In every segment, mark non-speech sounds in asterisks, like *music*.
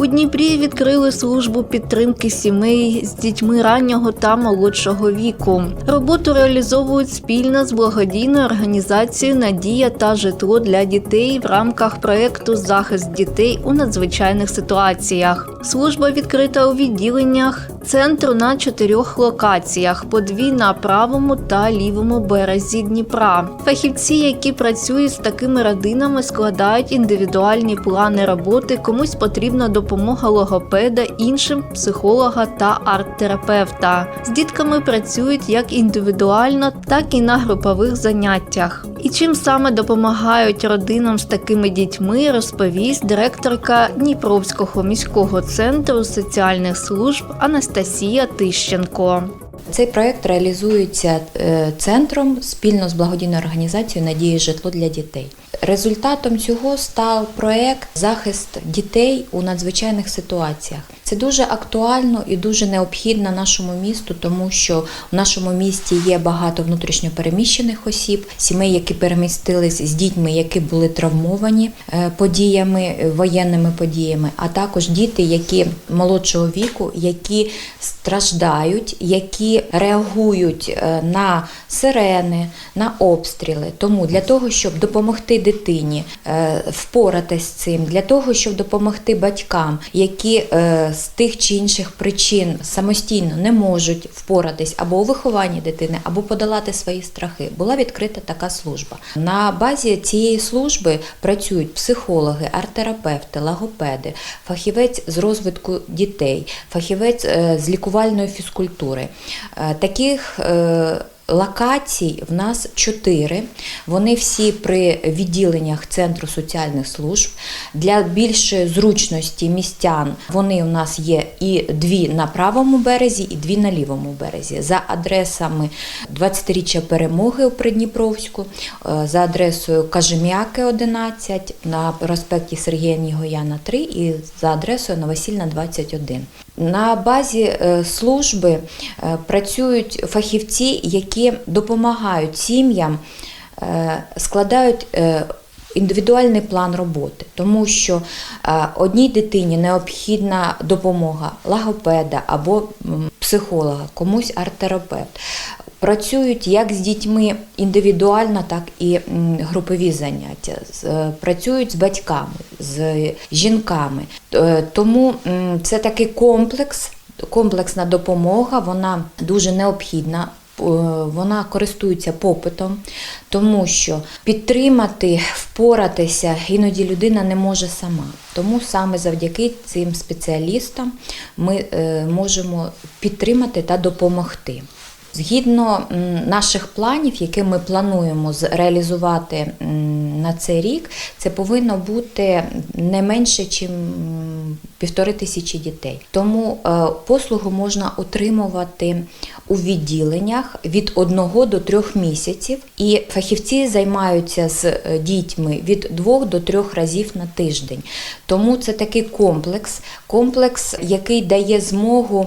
У Дніпрі відкрили службу підтримки сімей з дітьми раннього та молодшого віку. Роботу реалізовують спільно з благодійною організацією Надія та житло для дітей в рамках проєкту Захист дітей у надзвичайних ситуаціях. Служба відкрита у відділеннях центру на чотирьох локаціях: по дві на правому та лівому березі Дніпра. Фахівці, які працюють з такими родинами, складають індивідуальні плани роботи. Комусь потрібна допомога логопеда, іншим психолога та арт-терапевта. З дітками працюють як індивідуально, так і на групових заняттях. І чим саме допомагають родинам з такими дітьми, розповість директорка Дніпровського міського центру соціальних служб Анастасія Тищенко. Цей проект реалізується е, центром спільно з благодійною організацією Надії житло для дітей. Результатом цього став проект захист дітей у надзвичайних ситуаціях. Це дуже актуально і дуже необхідно нашому місту, тому що в нашому місті є багато внутрішньопереміщених осіб, сімей, які перемістились з дітьми, які були травмовані е, подіями, е, воєнними подіями, а також діти, які молодшого віку, які страждають, які реагують е, на сирени, на обстріли. Тому для того, щоб допомогти дитині впоратись з цим, для того, щоб допомогти батькам, які з тих чи інших причин самостійно не можуть впоратись або у вихованні дитини, або подолати свої страхи, була відкрита така служба. На базі цієї служби працюють психологи, арт-терапевти, логопеди, фахівець з розвитку дітей, фахівець е, з лікувальної фізкультури. Е, Таких е, Локацій в нас чотири. Вони всі при відділеннях Центру соціальних служб. Для більшої зручності містян вони у нас є і дві на правому березі, і дві на лівому березі. За адресами 20-річчя перемоги у Придніпровську, е, за адресою Кажем'яки 11, на проспекті Сергія Нігояна 3 і за адресою Новосільна 21. На базі е, служби е, працюють фахівці, які допомагають сім'ям, е, складають індивідуальний план роботи, тому що одній дитині необхідна допомога логопеда або психолога, комусь арт-терапевт. Працюють як з дітьми індивідуально, так і групові заняття. Е, Працюють з батьками, з жінками. Е, Тому це такий комплекс, комплексна допомога, вона дуже необхідна. Е, Вона користується попитом, тому що підтримати, впоратися іноді людина не може сама. Тому саме завдяки цим спеціалістам ми можемо підтримати та допомогти. Згідно наших планів, які ми плануємо реалізувати на цей рік, це повинно бути не менше, ніж півтори тисячі дітей. Тому е, послугу можна отримувати у відділеннях від 1 до 3 місяців, і фахівці займаються з е, дітьми від 2 до 3 разів на тиждень. Тому це такий комплекс, комплекс, який дає змогу.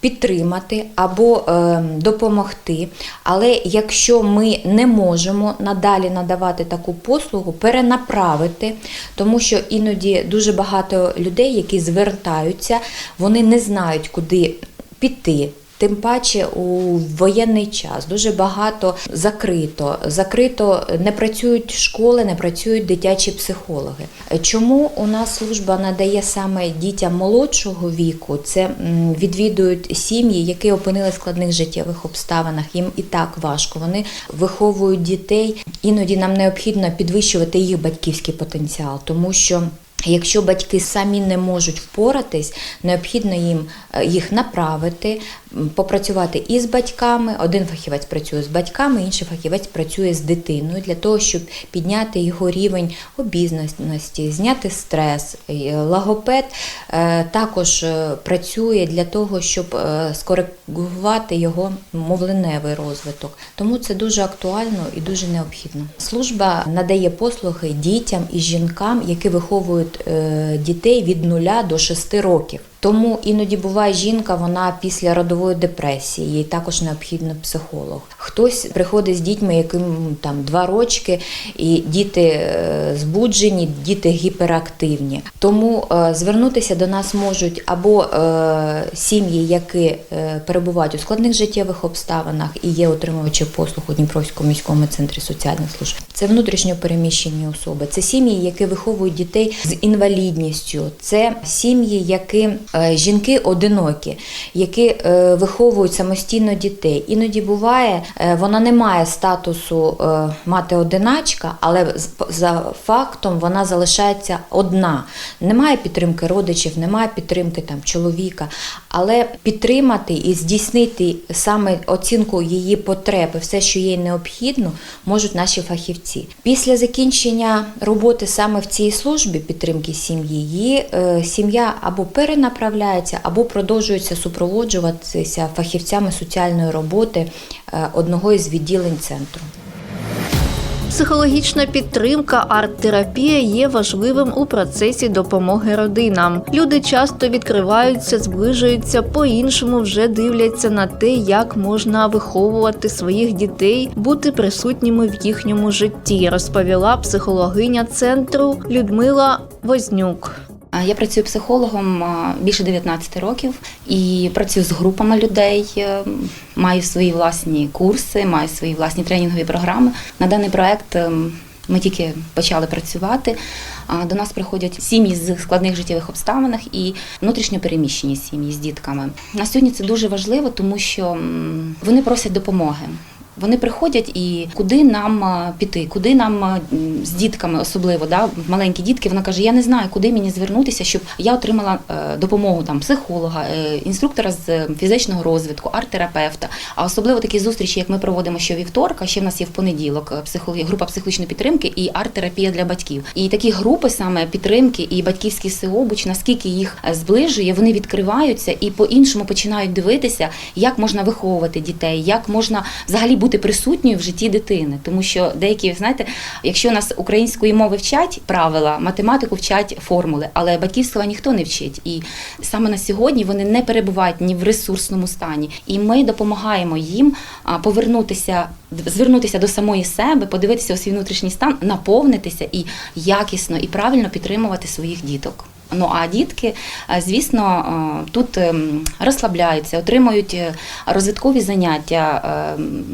Підтримати або е, допомогти. Але якщо ми не можемо надалі надавати таку послугу, перенаправити, тому що іноді дуже багато людей, які звертаються, вони не знають, куди піти. Тим паче у воєнний час дуже багато закрито. Закрито не працюють школи, не працюють дитячі психологи. Чому у нас служба надає саме дітям молодшого віку? Це відвідують сім'ї, які опинилися в складних життєвих обставинах. Їм і так важко. Вони виховують дітей. Іноді нам необхідно підвищувати їх батьківський потенціал, тому що. Якщо батьки самі не можуть впоратись, необхідно їм е, їх направити, попрацювати і з батьками. Один фахівець працює з батьками, інший фахівець працює з дитиною для того, щоб підняти його рівень обізнаності, зняти стрес. І Логопед е, також е, працює для того, щоб скоригувати його мовленевий розвиток. Тому це дуже актуально і дуже необхідно. Служба надає послуги дітям і жінкам, які виховують дітей від 0 до 6 років. Тому іноді буває жінка, вона після родової депресії, їй також необхідний психолог. Хтось приходить з дітьми, яким там два рочки, і діти е, збуджені, діти гіперактивні. Тому е, звернутися до нас можуть або е, сім'ї, які перебувають у складних життєвих обставинах і є отримувачі послуг у Дніпровському міському центрі соціальних служб. Це внутрішньо переміщені особи, це сім'ї, які виховують дітей з інвалідністю, це сім'ї, які жінки одинокі, які е, виховують самостійно дітей. Іноді буває, е, вона не має статусу е, мати одиначка, але за фактом вона залишається одна. Немає підтримки родичів, немає підтримки там чоловіка. Але підтримати і здійснити саме оцінку її потреб і все, що їй необхідно, можуть наші фахівці. Після закінчення роботи саме в цій службі підтримки сім'ї, її е, сім'я або перенаправляється, або продовжується супроводжуватися фахівцями соціальної роботи е, одного із відділень центру. Психологічна підтримка, арт-терапія є важливим у процесі допомоги родинам. Люди часто відкриваються, зближуються, по-іншому вже дивляться на те, як можна виховувати своїх дітей, бути присутніми в їхньому житті, розповіла психологиня центру Людмила Вознюк. А Я працюю психологом більше 19 років і працюю з групами людей. е, Маю свої власні курси, маю свої власні тренінгові програми. На даний проект ем, ми тільки почали працювати. До нас приходять сім'ї з складних життєвих обставинах і внутрішньо переміщені сім'ї з дітками. На сьогодні це дуже важливо, тому що вони просять допомоги. Вони приходять і куди нам піти, куди нам з дітками, особливо да, маленькі дітки. Вона каже: Я не знаю, куди мені звернутися, щоб я отримала е, допомогу там психолога, е, інструктора з е, фізичного розвитку, арт-терапевта. А особливо такі зустрічі, як ми проводимо щовівторка, ще в нас є в понеділок е, психологія, група психологічної підтримки і арт-терапія для батьків. І такі групи саме підтримки і батьківський всеобуч, наскільки їх е, зближує, вони відкриваються і по-іншому починають дивитися, як можна виховувати дітей, як можна взагалі бути присутньою в житті дитини. Тому що деякі, знаєте, якщо нас української мови вчать правила, математику вчать формули, але батьківства ніхто не вчить. І саме на сьогодні вони не перебувають ні в ресурсному стані. І ми допомагаємо їм повернутися, звернутися до самої себе, подивитися у свій внутрішній стан, наповнитися і якісно і правильно підтримувати своїх діток. Ну а дітки, е, звісно, е, тут ем, розслабляються, отримують е, розвиткові заняття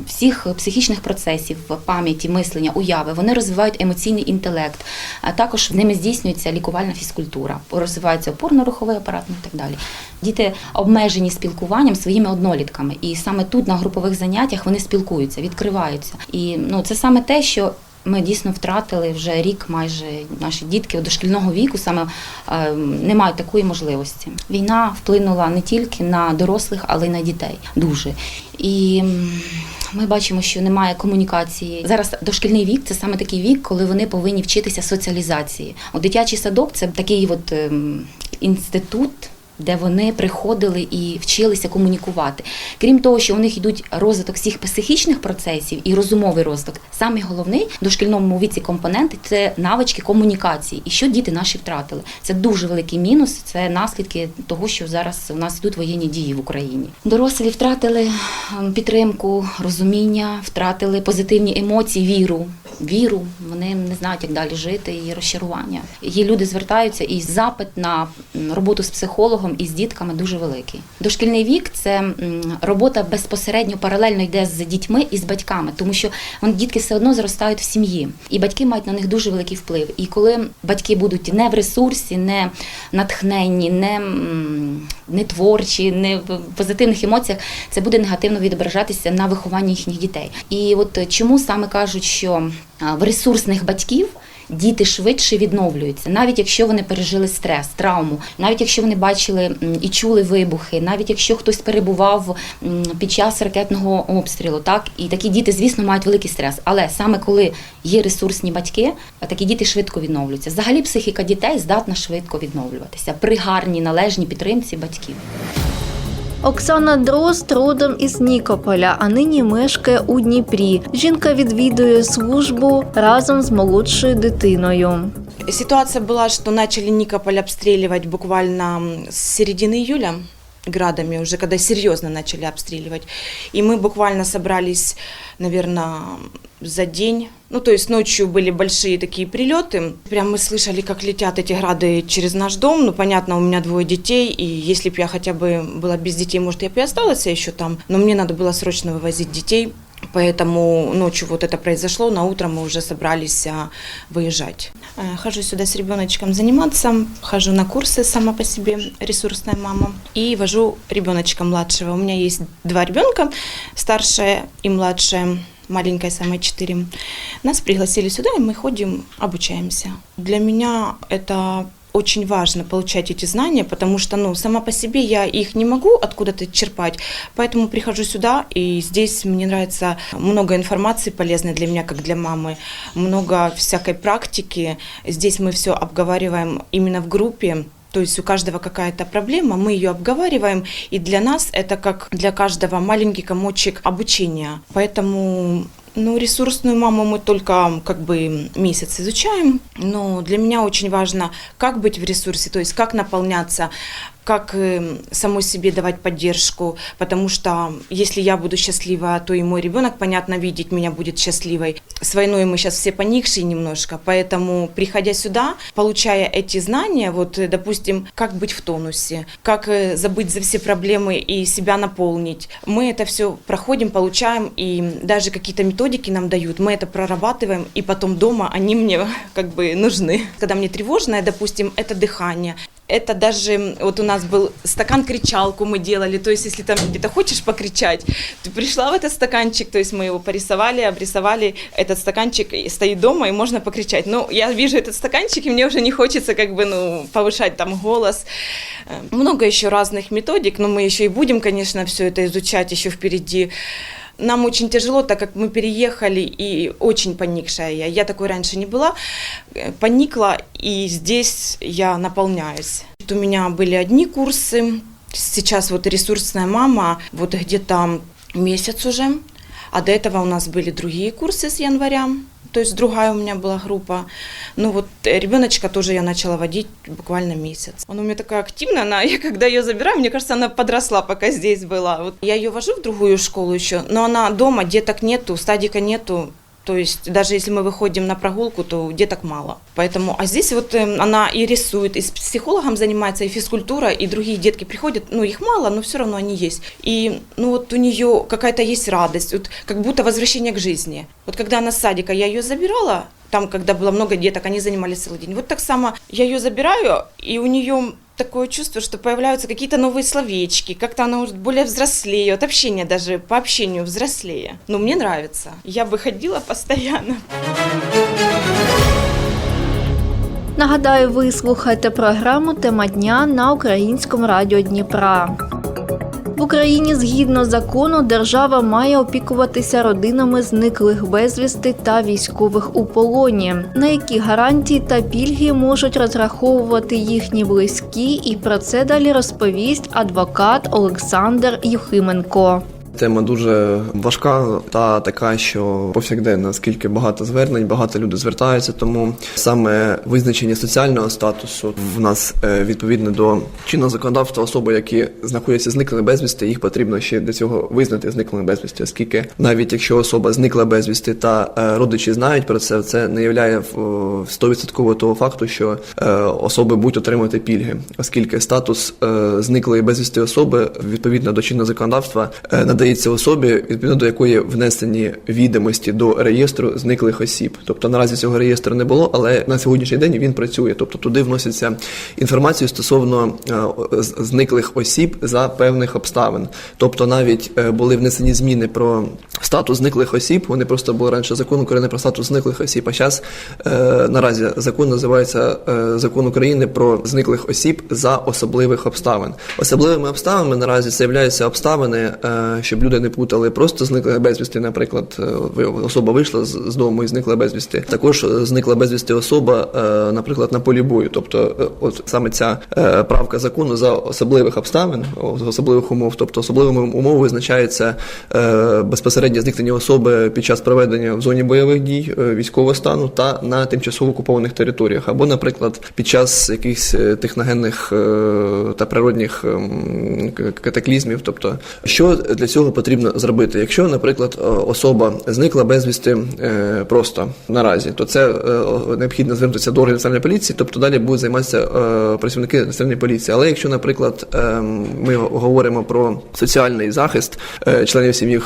всіх психічних процесів, пам'яті, мислення, уяви. Вони розвивають емоційний інтелект. А також в ними здійснюється лікувальна фізкультура, розвивається опорно-руховий апарат ну, і так далі. Діти обмежені спілкуванням своїми однолітками, і саме тут на групових заняттях вони спілкуються, відкриваються. І ну це саме те, що ми дійсно втратили вже рік, майже наші дітки дошкільного віку саме е, не мають такої можливості. Війна вплинула не тільки на дорослих, але й на дітей. Дуже і. Ми бачимо, що немає комунікації. Зараз дошкільний вік це саме такий вік, коли вони повинні вчитися соціалізації. От дитячий садок це такий от ем, інститут. Де вони приходили і вчилися комунікувати. Крім того, що у них йдуть розвиток всіх психічних процесів і розумовий розвиток. Самий головний дошкільному віці компонент це навички комунікації. І що діти наші втратили. Це дуже великий мінус. Це наслідки того, що зараз у нас йдуть воєнні дії в Україні. Дорослі втратили ем, підтримку, розуміння, втратили позитивні емоції, віру. Віру, вони не знають, як далі жити, і розчарування. Є люди звертаються, і запит на роботу з психологом і з дітками дуже великий. Дошкільний вік це робота безпосередньо паралельно йде з дітьми і з батьками, тому що вони дітки все одно зростають в сім'ї, і батьки мають на них дуже великий вплив. І коли батьки будуть не в ресурсі, не натхненні, не, не творчі, не в позитивних емоціях, це буде негативно відображатися на вихованні їхніх дітей. І от чому саме кажуть, що в ресурсних батьків діти швидше відновлюються, навіть якщо вони пережили стрес, травму, навіть якщо вони бачили і чули вибухи, навіть якщо хтось перебував під час ракетного обстрілу, так і такі діти, звісно, мають великий стрес. Але саме коли є ресурсні батьки, такі діти швидко відновлюються. Взагалі психіка дітей здатна швидко відновлюватися при гарній належній підтримці батьків. Оксана Дрозд родом із Нікополя, а нині мешкає у Дніпрі. Жінка відвідує службу разом з молодшою дитиною. Ситуация была, что начали Никополь обстреливать буквально с середины июля градами, уже когда серьезно начали обстреливать. И мы буквально собрались, наверное, за день. Ну, то есть ночью были большие такие прилеты. Прям мы слышали, как летят эти грады через наш дом. Ну, понятно, у меня двое детей, и если бы я хотя бы была без детей, может, я бы и осталась еще там. Но мне надо было срочно вывозить детей. Поэтому ночью вот это произошло, на утро мы уже собрались а, выезжать. Э, Хожу сюда с ребеночком заниматься, хожу на курсы сама по себе, ресурсная мама, и вожу ребеночка младшего. У меня есть два ребенка, старшая и младшая, маленькая самая 4. Нас пригласили сюда, и мы ходим, обучаемся. Для меня это очень важно получать эти знания, потому что, ну, сама по себе я их не могу откуда-то черпать, поэтому прихожу сюда, и здесь мне нравится много информации полезной для меня, как для мамы, много всякой практики. Здесь мы все обговариваем именно в группе, то есть у каждого какая-то проблема, мы ее обговариваем, и для нас это как для каждого маленький комочек обучения. Поэтому ну, ресурсную маму мы только как бы месяц изучаем, но для меня очень важно, как быть в ресурсе, то есть как наполняться, как э, самой себе давать поддержку, потому что если я буду счастлива, то и мой ребенок, понятно, видеть меня будет счастливой. С войной мы сейчас все поникшие немножко, поэтому, приходя сюда, получая эти знания, вот, э, допустим, как быть в тонусе, как э, забыть за все проблемы и себя наполнить, мы это все проходим, получаем, и даже какие-то методики нам дают, мы это прорабатываем, и потом дома они мне *laughs* как бы нужны. Когда мне тревожное, допустим, это дыхание, это даже, вот у нас был стакан-кричалку мы делали, то есть если там где-то хочешь покричать, ты пришла в этот стаканчик, то есть мы его порисовали, обрисовали, этот стаканчик и стоит дома, и можно покричать. Но я вижу этот стаканчик, и мне уже не хочется как бы, ну, повышать там голос. Э, Много еще разных методик, но мы еще и будем, конечно, все это изучать еще впереди. Нам очень тяжело, так как мы переехали и очень поникшая я. Я такой раньше не была. Э, Поникла, и здесь я наполняюсь. Вот У меня были одни курсы. Сейчас вот ресурсная мама, вот где-то месяц уже. А до этого у нас были другие курсы с января. То есть другая у меня была группа. Ну вот э, ребеночка тоже я начала водить буквально месяц. Она у меня такая активная, она, я *laughs* когда ее забираю, мне кажется, она подросла, пока здесь была. Вот я ее вожу в другую школу еще, но она дома, деток нету, садика нету. То есть даже если мы выходим на прогулку, то деток мало. Поэтому, а здесь вот э, она и рисует, и с психологом занимается, и физкультура, и другие детки приходят, ну их мало, но все равно они есть. И ну вот у нее какая-то есть радость, вот как будто возвращение к жизни. Вот когда она с садика, я ее забирала, там, когда было много деток, они занимались целый день. Вот так само я ее забираю, и у нее такое чувство, что появляются какие-то новые словечки, как-то она более взрослее, от общения даже по общению взрослее. Ну, мне нравится. Я бы постоянно. Нагадаю, ви слухаєте програму Тема дня на українському радіо Дніпра. В Україні згідно закону держава має опікуватися родинами зниклих безвісти та військових у полоні. На які гарантії та пільги можуть розраховувати їхні близькі, і про це далі розповість адвокат Олександр Юхименко. Тема дуже важка та така, що повсякденна, оскільки багато звернень, багато людей звертаються. Тому саме визначення соціального статусу в нас е, відповідно до чинного законодавства особи, які знаходяться зниклими безвісти, їх потрібно ще до цього визнати зниклими безвісти, оскільки навіть якщо особа зникла безвісти та е, родичі знають про це, це не являє стовідсотково того факту, що е, особи будуть отримати пільги, оскільки статус зниклої безвісти особи відповідно до чинного законодавства надає надається особі, відповідно до якої внесені відомості до реєстру зниклих осіб. Тобто наразі цього реєстру не було, але на сьогоднішній день він працює. Тобто туди вноситься інформація стосовно е, зниклих осіб за певних обставин. Тобто навіть е, були внесені зміни про статус зниклих осіб. Вони просто були раніше закон України про статус зниклих осіб. А зараз наразі закон називається е, Закон України про зниклих осіб за особливих обставин. Особливими обставинами наразі це обставини, е, щоб люди не путали просто зникли безвісти. Наприклад, е, особа вийшла з дому і зникла безвісти. Також е, зникла безвісти особа, е, наприклад, на полі бою. Тобто, от саме ця правка закону за особливих обставин, особливих умов, тобто особливими умовами визначається безпосереднє зникнення особи під час проведення в зоні бойових дій, військового стану та на тимчасово окупованих територіях, або, наприклад, під час якихось техногенних та природних ем, катаклізмів. Тобто, що для цього потрібно зробити? Якщо, наприклад, е, особа зникла безвісти е, просто наразі, то це е, необхідно звернутися до органів національної поліції, тобто далі будуть займатися працівники національної поліції. Але якщо, наприклад, ми говоримо про соціальний захист членів сім'ї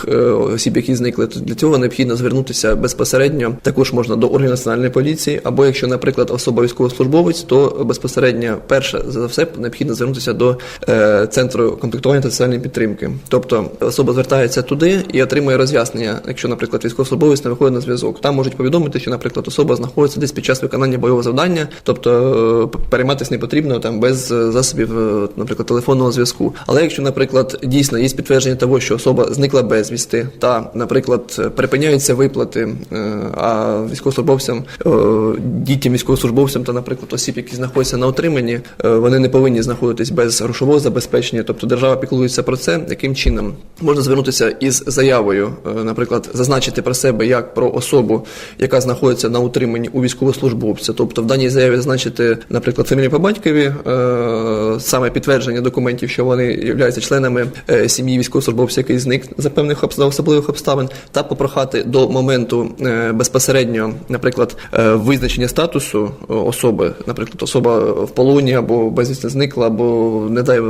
осіб, які зникли, то для цього необхідно звернутися безпосередньо. Також можна до органів національної поліції, або якщо, наприклад, особа військовослужбовець, то безпосередньо перше за все необхідно звернутися до центру комплектування та соціальної підтримки. Тобто особа звертається туди і отримує роз'яснення, якщо, наприклад, військовослужбовець не виходить на зв'язок. Там можуть повідомити, що, наприклад, особа знаходиться десь під час виконання бойового завдання, тобто е, перейматися не потрібно там без е, засобів, е, наприклад, телефонного зв'язку. Але якщо, наприклад, дійсно є підтвердження того, що особа зникла безвісти, та, наприклад, припиняються виплати, а військовослужбовцям, дітям військовослужбовцям та, наприклад, осіб, які знаходяться на отриманні, вони не повинні знаходитись без грошового забезпечення. Тобто держава піклується про це, яким чином можна звернутися із заявою, е, наприклад, зазначити про себе як про особу, яка знаходиться на утриманні у військовослужбовця. Тобто в даній заяві зазначити, наприклад, фамілію по батькові, е, саме підтвердження документів, що вони являються членами е, сім'ї військовослужбовця, який зник за певних особливих обставин, та попрохати до моменту безпосередньо, наприклад, визначення статусу особи, наприклад, особа в полоні або безвісти зникла, або не дай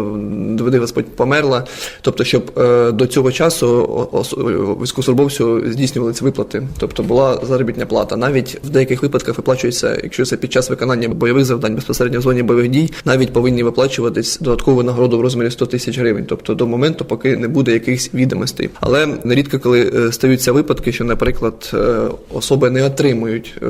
доведи Господь померла. Тобто, щоб до цього часу о- ос- військовослужбовцю здійснювалися виплати, тобто була заробітня плата. Навіть в деяких випадках виплачується, якщо це під час виконання бойових завдань безпосередньо в зоні бойових дій, навіть повинні виплачуватись додаткову нагороду в розмірі 100 тисяч гривень, тобто до моменту, поки не буде якихось відомостей. Але нерідко, коли е, стаються випадки, що, наприклад, е, особи не отримують е,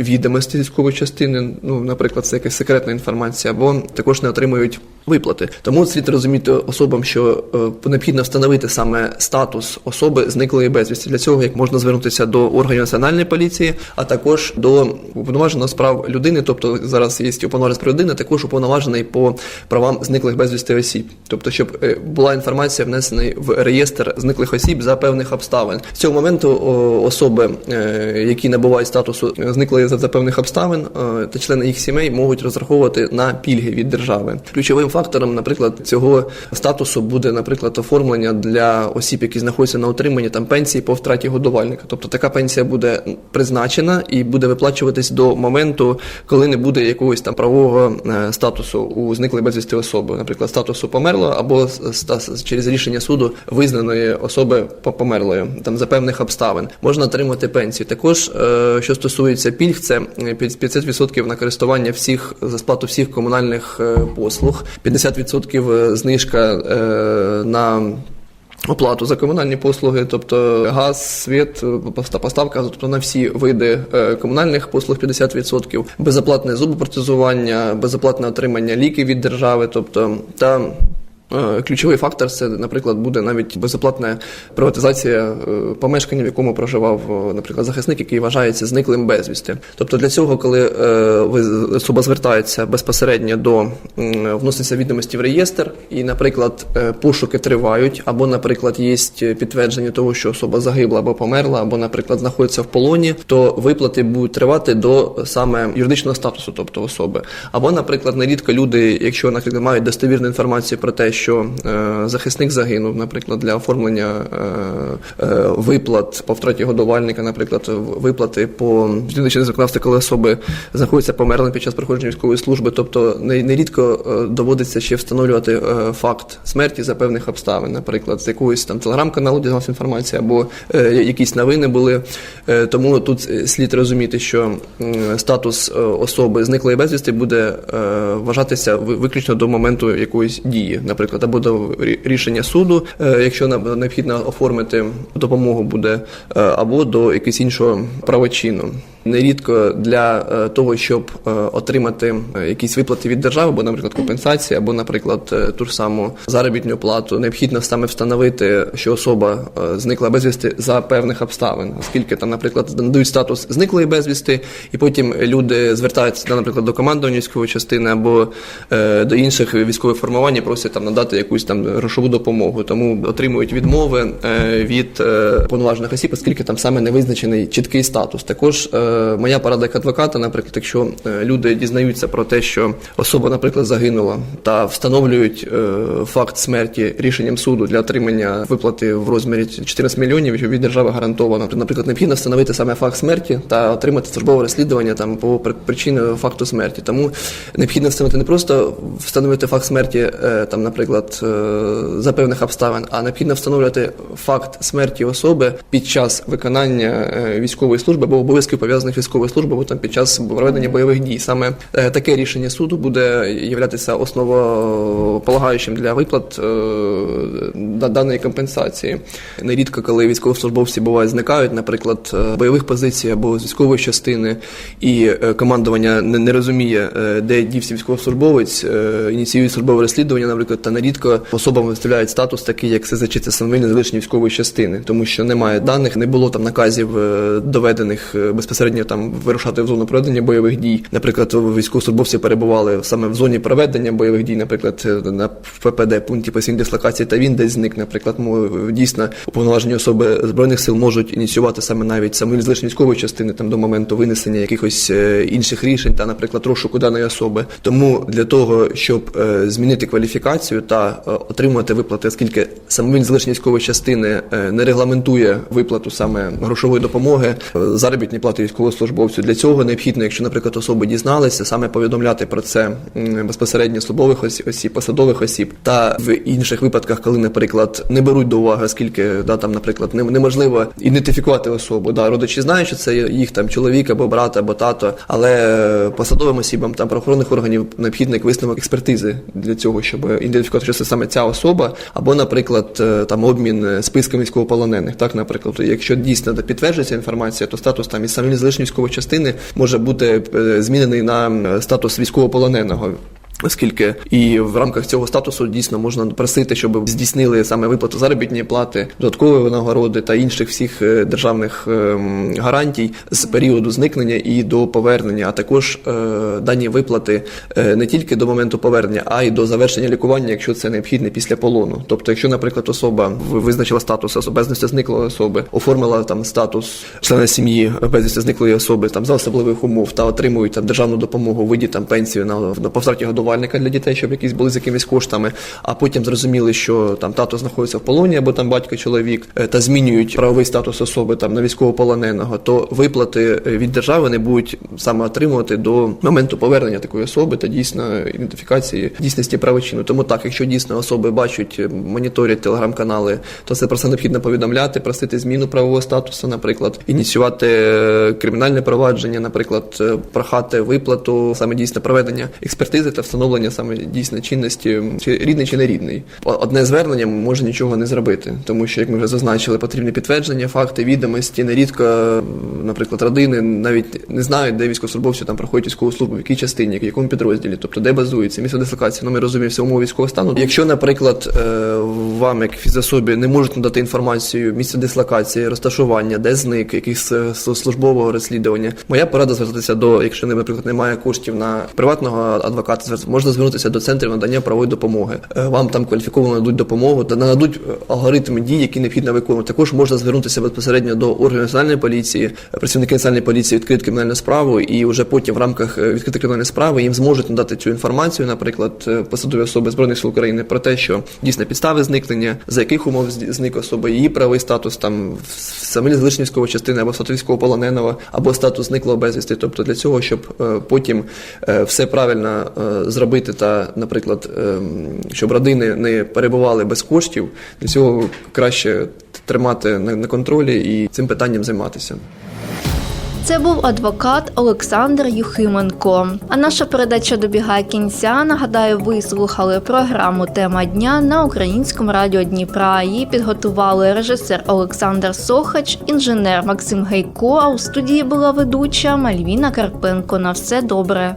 відомості військової частини, ну, наприклад, це якась секретна інформація, або також не отримують виплати. Тому слід розуміти особам, що е, необхідно встановити саме статус особи зниклої безвісті. Для цього як можна звернутися до органів національної поліції, а також до уповноваженого справ людини. Тобто зараз є уповноважений справ людини, також уповноважений по правам зниклих безвісти осіб. Тобто, щоб е, була інформація внесена в реєстр зниклих осіб за певних обставин. З цього моменту особи, е, які набувають статусу зниклої за, за певних обставин, е, та члени їх сімей можуть розраховувати на пільги від держави. Ключовим фактором, наприклад, цього статусу буде, наприклад, оформлення для осіб, які знаходяться на утриманні там пенсії по втраті годувальника. Тобто така пенсія буде призначена і буде виплачуватись до моменту, коли не буде якогось там правового е, статусу у зниклої безвісти особи, наприклад, статусу померлого або через рішення суду визнаної особи померлою, там за певних обставин можна отримати пенсію. Також, е, що стосується пільг, це е, під- 50% на користування всіх за сплату всіх комунальних е, послуг, 50% знижка е, на Оплату за комунальні послуги, тобто газ, світ, поста- поставка газу, тобто на всі види е, комунальних послуг 50%, безоплатне зубопротезування, безоплатне отримання ліків від держави, тобто та ключовий фактор це, наприклад, буде навіть безоплатна приватизація е, помешкання, в якому проживав, е, наприклад, захисник, який вважається зниклим безвісти. Тобто для цього, коли е, особа звертається безпосередньо до вноситься відомості в реєстр, і, наприклад, е, пошуки тривають, або, наприклад, є підтвердження того, що особа загибла або померла, або, наприклад, знаходиться в полоні, то виплати будуть тривати до саме юридичного статусу, тобто особи. Або, наприклад, нерідко люди, якщо наприклад, мають достовірну інформацію про те, що е, захисник загинув, наприклад, для оформлення е, е, виплат по втраті годувальника, наприклад, виплати по зміничне законодавство, коли особи знаходяться померли під час проходження військової служби. Тобто нерідко доводиться ще встановлювати факт смерті за певних обставин, наприклад, з якогось там телеграм-каналу дізналася інформація, або якісь новини були. Тому тут слід розуміти, що статус особи зниклої безвісти буде вважатися виключно до моменту якоїсь дії, наприклад, або до рішення суду, е, якщо необхідно оформити допомогу буде, е, або до якогось іншого правочину. Нерідко для е, того, щоб отримати якісь виплати від держави, або, наприклад, компенсації, або, наприклад, ту ж саму заробітну плату, необхідно саме встановити, що особа зникла безвісти за певних обставин, оскільки там, наприклад, надають статус зниклої безвісти, і потім люди звертаються, наприклад, до командування військової частини або до інших військових формувань і просять там надати якусь там грошову допомогу. Тому отримують відмови е, від е, повноважених осіб, оскільки там саме не визначений чіткий статус. Також е, моя порада як адвоката, наприклад, якщо люди дізнаються про те, що особа, наприклад, загинула, та встановлюють факт смерті рішенням суду для отримання виплати в розмірі 14 мільйонів, що від держави гарантовано. Наприклад, необхідно встановити саме факт смерті та отримати службове розслідування там по при- причині факту смерті. Тому необхідно встановити не просто встановити факт смерті, там, наприклад, е, за певних обставин, а необхідно встановлювати факт смерті особи під час виконання е, військової служби або обов'язків пов'язаних військовою службою, або там під час проведення бойових дій. Саме е, таке рішення суду буде являтися основополагаючим для виплат даної компенсації. Нерідко, коли військовослужбовці бувають зникають, наприклад, бойових позицій або з військової частини, і командування не, розуміє, де дівся військовослужбовець, ініціює службове розслідування, наприклад, та нерідко особам виставляють статус такий, як СЗЧ, це самовільне залишення військової частини, тому що немає даних, не було там наказів е, доведених е, безпосередньо там вирушати в зону проведення бойових дій. Наприклад, військовослужбовці перебували саме в зоні проведення бойових дій, наприклад, е, на ППД пункті постійної дислокації, та він десь зник. Наприклад, дійсно уповноважені особи збройних сил можуть ініціювати саме навіть самовільне залишення військової частини там до моменту винесення якихось інших рішень та, наприклад, розшуку даної особи. Тому для того, щоб змінити кваліфікацію та е, отримувати виплати, оскільки самовільне залишення військової частини е, не регламентує виплату саме грошової допомоги, е, заробітні плати військовослужбовцю. Для цього необхідно, якщо, наприклад, особи дізналися, саме повідомляти про це безпосередньо службових осіб, посадових осіб, та в інших випадках, коли, наприклад, не беруть до уваги, оскільки да там, наприклад, неможливо ідентифікувати особу. Да, родичі знають, що це їх там чоловік або брат, або тато, але посадовим осібам там правоохоронних органів необхідний висновок експертизи для цього, щоб ідентифікувати, що це саме ця особа, або, наприклад, е, там обмін е, списком військовополонених. Так, наприклад, якщо дійсно підтверджується інформація, то статус там із самі залишньої військової частини може бути е, змінений на статус військовополоненого. Оскільки і в рамках цього статусу дійсно можна просити, щоб здійснили саме виплату заробітної плати, додаткової винагороди та інших всіх е, державних ем, гарантій з періоду зникнення і до повернення, а також е, дані виплати е, не тільки до моменту повернення, а й до завершення лікування, якщо це необхідне після полону. Тобто, якщо, наприклад, особа визначила статус безвісти зниклої особи, оформила там статус члена сім'ї безвісти зниклої особи там за особливих умов та отримують там державну допомогу виді там пенсію на, на по втраті годувальника для дітей, щоб якісь були з якимись коштами, а потім зрозуміли, що там тато знаходиться в полоні або там батько чоловік, е, та змінюють правовий статус особи там на військовополоненого, то виплати е, від держави не будуть саме отримувати до моменту повернення такої особи та дійсно ідентифікації дійсності правочину. Тому так, якщо дійсно особи бачать, е, моніторять телеграм-канали, то це просто необхідно повідомляти, просити зміну правового статусу, наприклад, ініціювати кримінальне провадження, наприклад, прохати виплату, саме дійсне проведення експертизи та встановлення саме дійсно чинності, чи рідний чи не рідний. Одне звернення може нічого не зробити, тому що, як ми вже зазначили, потрібні підтвердження, факти, відомості. Нерідко, наприклад, родини навіть не знають, де військовослужбовці там проходять військову службу, в якій частині, в якому підрозділі, тобто де базується місце дислокації. Ну ми розуміємо всю умову військового стану. Якщо, наприклад, е, вам, як фізособі, не можуть надати інформацію місце дислокації, розташування, де зник, якихось службового розслідування, моя порада звертатися до, якщо наприклад немає коштів на приватного адвоката, можна звернутися до центрів надання правової допомоги. Е, Вам там кваліфіковано нададуть допомогу та нададуть е, алгоритми дій, які необхідно виконувати. Також можна звернутися безпосередньо до органів національної поліції. Е, Працівники національної поліції відкриють кримінальну справу, і вже потім в рамках відкритої кримінальної справи їм зможуть надати цю інформацію, наприклад, посадові особи збройних сил України про те, що дійсно підстави зникнення, за яких умов зник особа, її правовий статус там самі військової частини або статус військовополоненого, або статус зниклого безвісти. Тобто для цього, щоб потім все правильно зробити, та, наприклад, е, щоб родини не перебували без коштів, для цього краще тримати на контролі і цим питанням займатися. Це був адвокат Олександр Юхименко. А наша передача добігає кінця. Нагадаю, ви слухали програму Тема дня на українському радіо Дніпра. Її підготували режисер Олександр Сохач, інженер Максим Гейко. А у студії була ведуча Мальвіна Карпенко. На все добре.